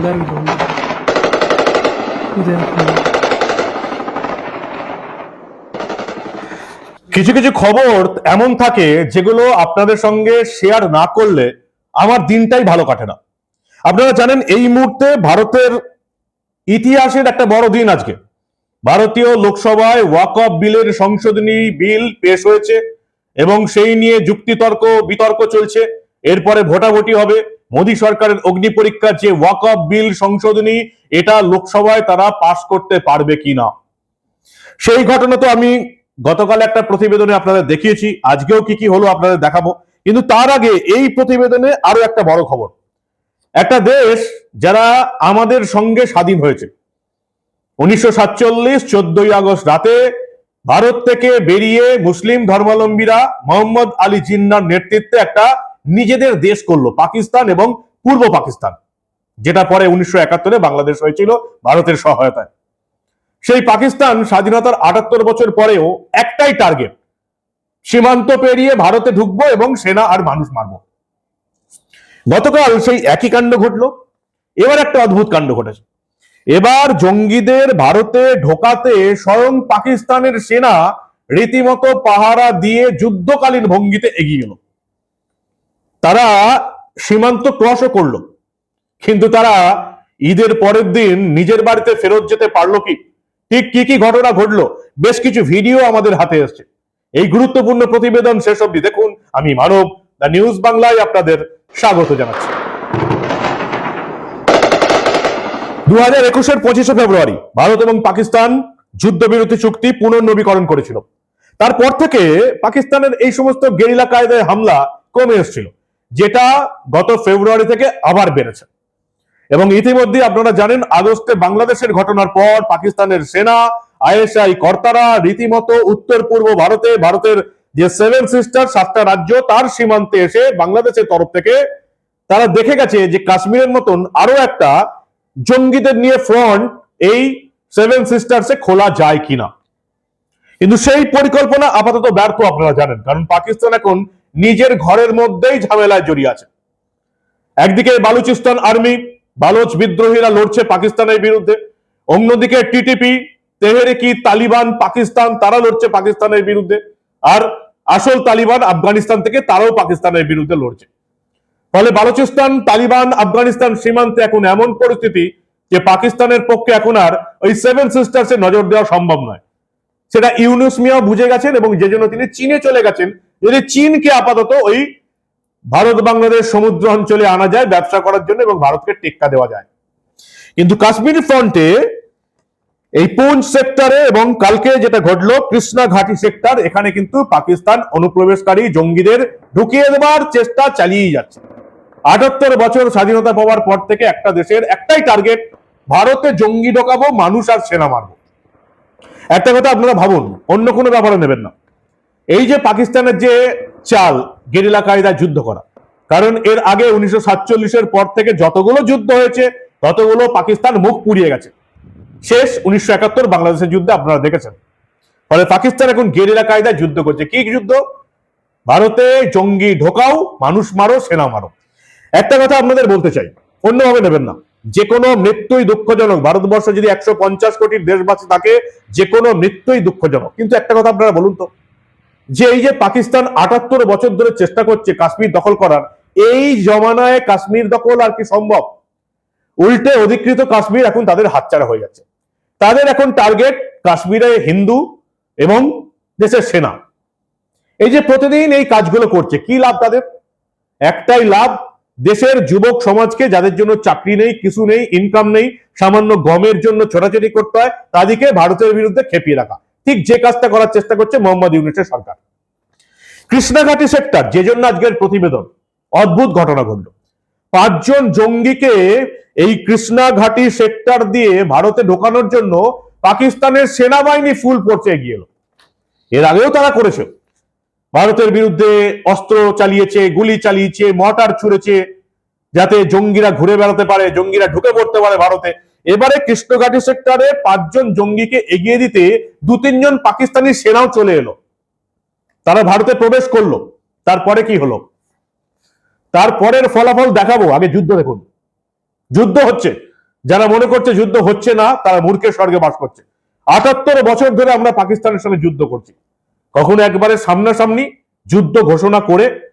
기다리고 휴대폰 কিছু কিছু খবর এমন থাকে যেগুলো আপনাদের সঙ্গে শেয়ার না করলে আমার দিনটাই ভালো কাটে না আপনারা জানেন এই মুহূর্তে ভারতের ইতিহাসের একটা বড় দিন আজকে ভারতীয় লোকসভায় ওয়াক অফ বিলের সংশোধনী বিল পেশ হয়েছে এবং সেই নিয়ে যুক্তিতর্ক বিতর্ক চলছে এরপরে ভোটাভুটি হবে মোদী সরকারের অগ্নি পরীক্ষার যে ওয়াক অফ বিল সংশোধনী, এটা লোকসভায় তারা পাশ করতে পারবে কিনা? সেই ঘটনা তো আমি গতকাল একটা প্রতিবেদনে আপনাদের দেখিয়েছি। আজকেও কি কি হলো আপনাদের দেখাবো। কিন্তু তার আগে এই প্রতিবেদনে আরও একটা বড় খবর। একটা দেশ যারা আমাদের সঙ্গে স্বাধীন হয়েছে। উনিশশো সাতচল্লিশ, চোদ্দই আগস্ট রাতে ভারত থেকে বেরিয়ে মুসলিম ধর্মাবলম্বীরা মোহাম্মদ আলী জিন্নার নেতৃত্বে একটা নিজেদের দেশ করল, পাকিস্তান এবং পূর্ব পাকিস্তান, যেটা পরে উনিশশো একাত্তরে বাংলাদেশ হয়েছিল ভারতের সহায়তায়। সেই পাকিস্তান স্বাধীনতার আটাত্তর বছর পরেও একটাই টার্গেট সীমান্ত পেরিয়ে ভারতে ঢুকবো এবং সেনা আর মানুষ মারবো। গতকাল সেই একই কাণ্ড ঘটলো। এবার একটা অদ্ভুত কাণ্ড ঘটেছে। এবার জঙ্গিদের ভারতে ঢোকাতে স্বয়ং পাকিস্তানের সেনা রীতিমতো পাহারা দিয়ে যুদ্ধকালীন ভঙ্গিতে এগিয়ে গেল। তারা সীমান্ত ক্রসও করল। কিন্তু তারা ঈদের পরের দিন নিজের বাড়িতে ফেরত যেতে পারল কি? ঠিক কি কি ঘটনা ঘটলো? বেশ কিছু ভিডিও আমাদের হাতে এসছে। এই গুরুত্বপূর্ণ প্রতিবেদন শেষ অবধি দেখুন। আমি মানব, দ্য নিউজ বাংলায় আপনাদের স্বাগত জানাচ্ছি। দু হাজার একুশের পঁচিশে ফেব্রুয়ারি, ভারত এবং পাকিস্তান যুদ্ধবিরতি চুক্তি পুনর্নবীকরণ করেছিল। তারপর থেকে পাকিস্তানের এই সমস্ত গেরিলা কায়দায় হামলা কমে এসেছিল। যেটা গত ফেব্রুয়ারি থেকে আবার বেড়েছে। এবং ইতিমধ্যে আপনারা জানেন, আগস্টে বাংলাদেশের ঘটনার পর পাকিস্তানের সেনা, আইএসআই কর্তারা রীতিমতো উত্তর পূর্ব ভারতে, ভারতের যে সেভেন সিস্টার, সাতটা রাজ্য, তার সীমান্তে এসে বাংলাদেশের তরফ থেকে তারা দেখে গেছে যে কাশ্মীরের মতন আরও একটা জঙ্গিদের নিয়ে ফ্রন্ট এই সেভেন সিস্টার্সে খোলা যায় কিনা। কিন্তু সেই পরিকল্পনা আপাতত ব্যর্থ, আপনারা জানেন। কারণ পাকিস্তান এখন নিজের ঘরের মধ্যেই ঝামেলায় জড়িয়ে আছে। একদিকে বালুচিস্তান আর্মি, বালোচ বিদ্রোহীরা লড়ছে পাকিস্তানের বিরুদ্ধে। অন্যদিকে টিটিপি, তেহরিকি, তালিবান, পাকিস্তান, তারা লড়ছে পাকিস্তানের বিরুদ্ধে। আর আসল তালিবান আফগানিস্তান থেকে তারাও পাকিস্তানের বিরুদ্ধে লড়ছে। ফলে বালুচিস্তান, তালিবান, আফগানিস্তান সীমান্তে এখন এমন পরিস্থিতি যে পাকিস্তানের পক্ষে এখন আর ওই সেভেন সিস্টার্সে নজর দেওয়া সম্ভব নয়। সেটা ইউনুস মিয়াও বুঝে গেছেন এবং যে জন্য তিনি চীনে চলে গেছেন যদি চীনকে আপাতত ওই ভারত বাংলাদেশ সমুদ্র অঞ্চলে আনা যায়, ব্যবসা করার জন্য এবং ভারতকে টেক্কা দেওয়া যায়। কিন্তু কাশ্মীর ফ্রন্টে এই পুঞ্চ সেক্টরে এবং কালকে যেটা ঘটলো, কৃষ্ণা ঘাটি সেক্টর, এখানে কিন্তু পাকিস্তান অনুপ্রবেশকারী জঙ্গিদের ঢুকিয়ে দেওয়ার চেষ্টা চালিয়ে যাচ্ছে। আটাত্তর বছর স্বাধীনতা পাওয়ার পর থেকে একটা দেশের একটাই টার্গেট ভারতে জঙ্গি ঢোকাবো, মানুষ আর সেনা মারবো। একটা কথা আপনারা ভাবুন, অন্য কোনো ব্যাপারে নেবেন না। এই যে পাকিস্তানের যে চাল, গেরিলা কায়দায় যুদ্ধ করা, কারণ এর আগে উনিশশো সাতচল্লিশের পর থেকে যতগুলো যুদ্ধ হয়েছে, ততগুলো পাকিস্তান মুখ পুড়িয়ে গেছে। শেষ উনিশশো একাত্তর বাংলাদেশের যুদ্ধে আপনারা দেখেছেন। ফলে পাকিস্তান এখন গেরিলা কায়দায় যুদ্ধ করছে। কি যুদ্ধ? ভারতে জঙ্গি ঢোকাও, মানুষ মারো, সেনা মারো। একটা কথা আপনাদের বলতে চাই, অন্যভাবে নেবেন না। যে কোনো মৃত্যুই দুঃখজনক। ভারতবর্ষ যদি একশো পঞ্চাশ কোটির দেশবাসী থাকে যে কোনো মৃত্যুই দুঃখজনক। কিন্তু একটা কথা আপনারা বলুন তো যে এই যে পাকিস্তান আটাত্তর বছর ধরে চেষ্টা করছে কাশ্মীর দখল করার, এই জমানায় কাশ্মীর দখল আর কি সম্ভব? উল্টে অধিকৃত কাশ্মীর এখন তাদের হাতছাড়া হয়ে যাচ্ছে। তাদের এখন টার্গেট কাশ্মীরে হিন্দু এবং দেশের সেনা। এই যে প্রতিদিন এই কাজগুলো করছে, কি লাভ তাদের? একটাই লাভ, দেশের যুবক সমাজকে যাদের জন্য চাকরি নেই, কিছু নেই ইনকাম নেই, সামান্য গমের জন্য ছোটাছুটি করতে হয়, তাদেরকে ভারতের বিরুদ্ধে খেপিয়ে রাখা। ঠিক যে কাজটা করার চেষ্টা করছে মোহাম্মদ ইউনুসের সরকার। কৃষ্ণাঘাটি সেক্টর, যে জন্য আজকের প্রতিবেদন। অদ্ভুত ঘটনা ঘটল। পাঁচজন জঙ্গিকে এই কৃষ্ণাঘাটি সেক্টর দিয়ে ভারতে ঢোকানোর জন্য পাকিস্তানের সেনাবাহিনী ফুল পড়ছে এগিয়ে এর আগেও তারা করেছে। ভারতের বিরুদ্ধে অস্ত্র চালিয়েছে, গুলি চালিয়েছে, মর্টার ছুড়েছে, যাতে জঙ্গিরা ঘুরে বেড়াতে পারে, জঙ্গিরা ঢুকে পড়তে পারে ভারতে। এবারে কৃষ্ণঘাটি সেক্টরে পাঁচজন জঙ্গিকে এগিয়ে দিতে দু তিনজন পাকিস্তানি সেনাও চলে এলো। তারা ভারতে প্রবেশ করল। তারপরে কি হলো? তারপরের ফলাফল দেখাবো। আগে যুদ্ধ দেখুন। যুদ্ধ হচ্ছে। যারা মনে করছে যুদ্ধ হচ্ছে না, তারা মূর্খের স্বর্গে বাস করছে। আটাত্তর বছর ধরে আমরা পাকিস্তানের সঙ্গে যুদ্ধ করছি। কখনো একবারে সামনাসামনি যুদ্ধ ঘোষণা করে,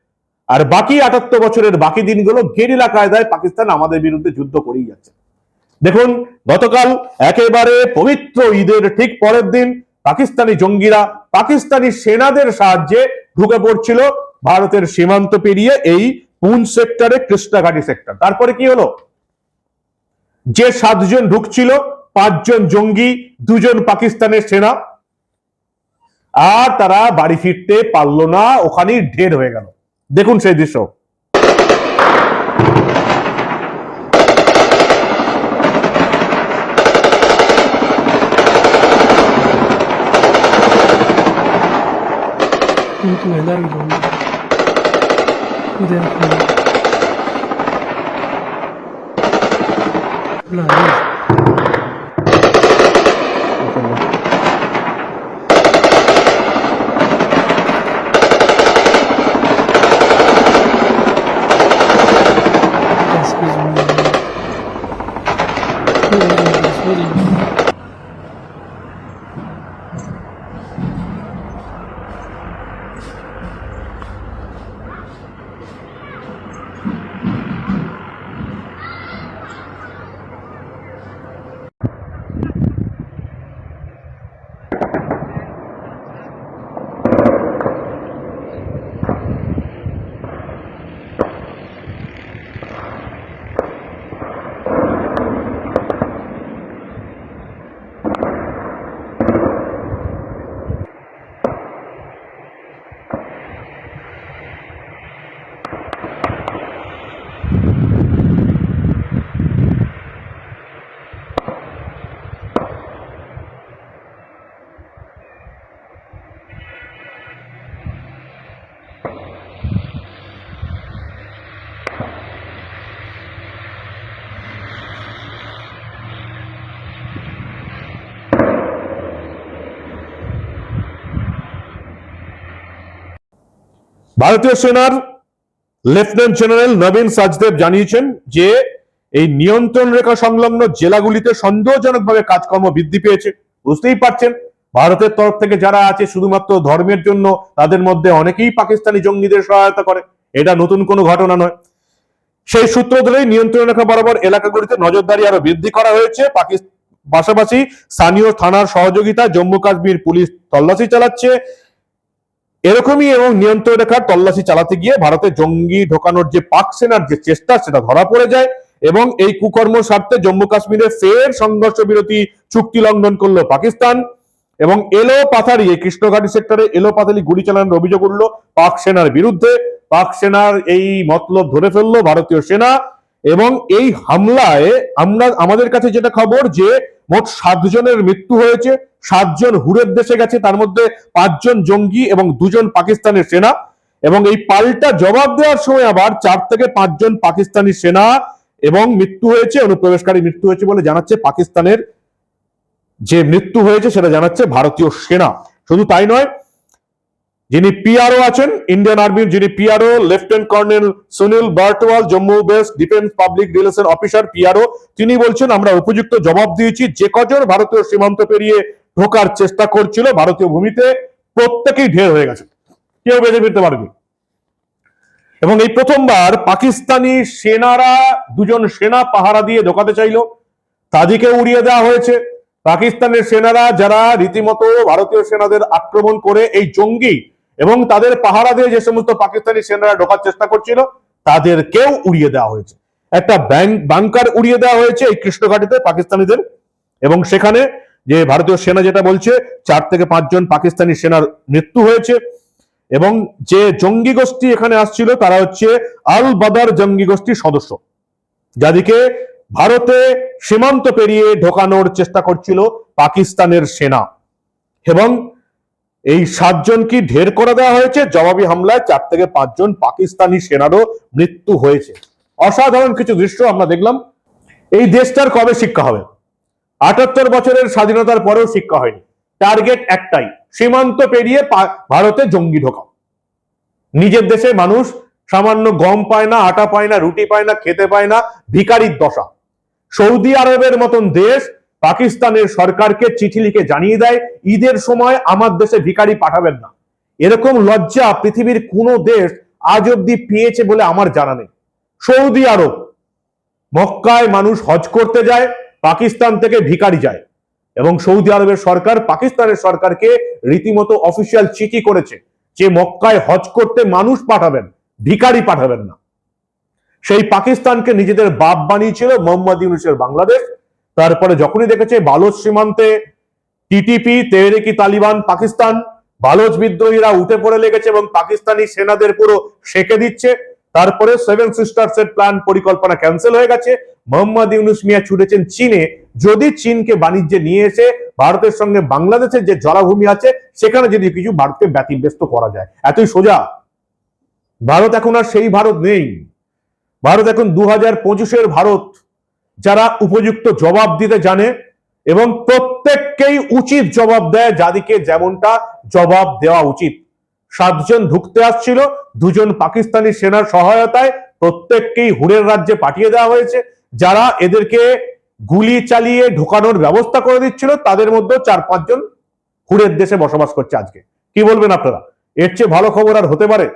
আর বাকি আটাত্তর বছরের বাকি দিনগুলো গেরিলা কায়দায় পাকিস্তান আমাদের বিরুদ্ধে যুদ্ধ করেই যাচ্ছে। দেখুন, গতকাল একেবারে পবিত্র ঈদের ঠিক পরের দিন পাকিস্তানি জঙ্গিরা, পাকিস্তানি সেনাদের সাহায্যে ঢুকে পড়ছিল ভারতের সীমান্ত পেরিয়ে এই পুঞ্চ সেক্টরে, কৃষ্ণাঘাটি সেক্টর। তারপরে কি হলো? যে সাতজন ঢুকছিল, পাঁচজন জঙ্গি, দুজন পাকিস্তানের সেনা, আর তারা বাড়ি ফিরতে পারল না, ওখানেই ঢের হয়ে গেল। দেখুন সেই দৃশ্য। 因为那里有，有店铺，不然呢？ভারতীয় সেনার লেফটেন্যান্ট জেনারেল নবীন সাজদেব জানিয়েছেন যে, এই নিয়ন্ত্রণ রেখা সংলগ্ন জেলাগুলিতে সন্দেহজনকভাবে কাজকর্ম বৃদ্ধি পেয়েছে। বুঝতেই পারছেন, ভারতের তরফ থেকে যারা আছে, শুধুমাত্র ধর্মের জন্য তাদের মধ্যে অনেকেই পাকিস্তানি জঙ্গিদের সহায়তা করে। এটা নতুন কোনো ঘটনা নয়। সেই সূত্র ধরেই নিয়ন্ত্রণ রেখা বরাবর এলাকাগুলিতে নজরদারি আরও বৃদ্ধি করা হয়েছে। পাকিস্তান পাশাপাশি স্থানীয় থানার সহযোগিতা জম্মু কাশ্মীর পুলিশ তল্লাশি চালাচ্ছে। এরকমই এবং নিয়ন্ত্রণ রেখার তল্লাশি চালাতে গিয়ে ভারতে জঙ্গি ঢোকানোর যে পাক সেনার যে চেষ্টা, সেটা ধরা পড়ে যায় এবং এই কুকর্ম স্বার্থে জম্মু কাশ্মীরে ফের সংঘর্ষ বিরতি, চুক্তি লঙ্ঘন করল পাকিস্তান এবং এলো পাথারি, এই কৃষ্ণঘাটি সেক্টরে এলো পাথারি গুলি চালানোর অভিযোগ উঠল পাক সেনার বিরুদ্ধে। পাক সেনার এই মতলব ধরে ফেলল ভারতীয় সেনা। এবং এই হামলায় আমরা, আমাদের কাছে যেটা খবর যে মোট সাতজনের মৃত্যু হয়েছে, সাতজন হুরের দেশে গেছে, তার মধ্যে পাঁচজন জঙ্গি এবং দুজন পাকিস্তানের সেনা। এবং এই পাল্টা জবাব দেওয়ার সময় আবার চার থেকে পাঁচজন পাকিস্তানি সেনা এবং মৃত্যু হয়েছে, অনুপ্রবেশকারী মৃত্যু হয়েছে বলে জানাচ্ছে পাকিস্তানের যে মৃত্যু হয়েছে সেটা জানাচ্ছে ভারতীয় সেনা। শুধু তাই নয় যিনি পিআরও আছেন ইন্ডিয়ান আর্মির যিনি PRO lieutenant colonel Sunil Bartwal Jammu based defence public relation officer PRO তিনি বলছেন, আমরা উপযুক্ত জবাব দিয়েছি, যে কজন ভারতীয় সীমান্ত পেরিয়ে ঢোকার চেষ্টা করছিল ভারতীয় ভূমিতে, প্রত্যেকেই ঢের হয়ে গেছে। কেউ বেঁচে ফিরতে পারেনি। এবং এই প্রথমবার পাকিস্তানি সেনারা দুজন সেনা পাহারা দিয়ে ঢোকাতে চাইলো। তাদেরকে উড়িয়ে দেওয়া হয়েছে। পাকিস্তানের সেনারা যারা রীতিমতো ভারতীয় সেনাদের আক্রমণ করে, এই জঙ্গি এবং তাদের পাহারা দিয়ে যে সমস্ত পাকিস্তানি সেনারা ঢোকার চেষ্টা করছিল তাদেরকেও উড়িয়ে দেওয়া হয়েছে। একটা ব্যাংক বাংকার উড়িয়ে দেওয়া হয়েছে এই কৃষ্ণঘাটিতে পাকিস্তানিদের। এবং সেখানে যে ভারতীয় সেনা যেটা বলছে, চার থেকে পাঁচজন পাকিস্তানি সেনার মৃত্যু হয়েছে। এবং যে জঙ্গি গোষ্ঠী এখানে আসছিল, তারা হচ্ছে আল বাদার জঙ্গি গোষ্ঠীর সদস্য। যাদেরকে ভারতে সীমান্ত পেরিয়ে ঢোকানোর চেষ্টা করছিল পাকিস্তানের সেনা। এবং এই সাতজন কি ঢের করে দেওয়া হয়েছে? জবাবি হামলায় চার থেকে পাঁচজন পাকিস্তানি সেনারও মৃত্যু হয়েছে। অসাধারণ কিছু দৃশ্য আমরা দেখলাম। এই দেশটার কবে শিক্ষা হবে? আটাত্তর বছরের স্বাধীনতার পরেও শিক্ষা হয়নি। টার্গেট একটাই, সীমান্ত পেরিয়ে ভারতে জঙ্গি ঢোকা নিজের দেশে মানুষ সামান্য গম পায় না, আটা পায় না, রুটি পায় না, খেতে পায় না, ভিকারির দশা। সৌদি আরবের মতন দেশ পাকিস্তানের সরকারকে চিঠি লিখে জানিয়ে দেয়, ঈদের সময় আমার দেশে ভিখারি পাঠাবেন না। এরকম লজ্জা পৃথিবীর কোনো দেশ আজ অব্দি পেয়েছে বলে আমার জানা নেই। সৌদি আরব, মক্কায় মানুষ হজ করতে যায়, পাকিস্তান থেকে ভিখারি যায় এবং সৌদি আরবের সরকার পাকিস্তানের সরকারকে রীতিমতো অফিসিয়াল চিঠি করেছে যে মক্কায় হজ করতে মানুষ পাঠাবেন, ভিখারি পাঠাবেন না। সেই পাকিস্তানকে নিজেদের বাপ বানিয়েছিল মোহাম্মদ ইউনুসের বাংলাদেশ। তারপরে যখনই দেখেছে বালোচ সীমান্তে টিটিপি, তেহরিকি, তালিবান, পাকিস্তান, বালোচ বিদ্রোহীরা উঠে পড়ে লেগেছে এবং পাকিস্তানি সেনাদের পুরো সেকে দিচ্ছে। তারপরে সেভেন সিস্টার্স এর প্ল্যান পরিকল্পনা ক্যান্সেল হয়ে গেছে। মোহাম্মদ ইউনুস মিয়া ছুটেছেন চীনে। যদি চীনকে বাণিজ্যে নিয়ে এসে ভারতের সঙ্গে বাংলাদেশের যে জলাভূমি আছে, সেখানে যদি কিছু ভারতকে ব্যতিব্যস্ত করা যায়। এতই সোজা। ভারত এখন আর সেই ভারত নেই। ভারত এখন দু হাজার পঁচিশের ভারত। যারা উপযুক্ত জবাব দিতে জানে এবং প্রত্যেককেই উচিত জবাব দেয় যাদিকে যেমনটা জবাব দেওয়া উচিত। সাতজন ঢুকতে আসছিল, দুজন পাকিস্তানি সেনার সহায়তায় প্রত্যেককেই হুরের রাজ্যে পাঠিয়ে দেওয়া হয়েছে। যারা এদেরকে গুলি চালিয়ে ঢোকানোর ব্যবস্থা করে দিচ্ছিল, তাদের মধ্যে চার পাঁচজন হুরের দেশে বসবাস করছে আজকে। কি বলবেন আপনারা? এর চেয়ে ভালো খবর আর হতে পারে?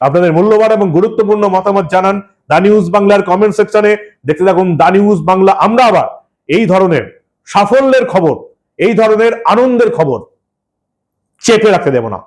আপনাদের মূল্যবান এবং গুরুত্বপূর্ণ মতামত জানান দা নিউজ বাংলার কমেন্ট সেকশনে দেখতে থাকুন দা নিউজ বাংলা আমরা আবার এই ধরনের সাফল্যের খবর, এই ধরনের আনন্দের খবর চেপে রাখতে দেব না।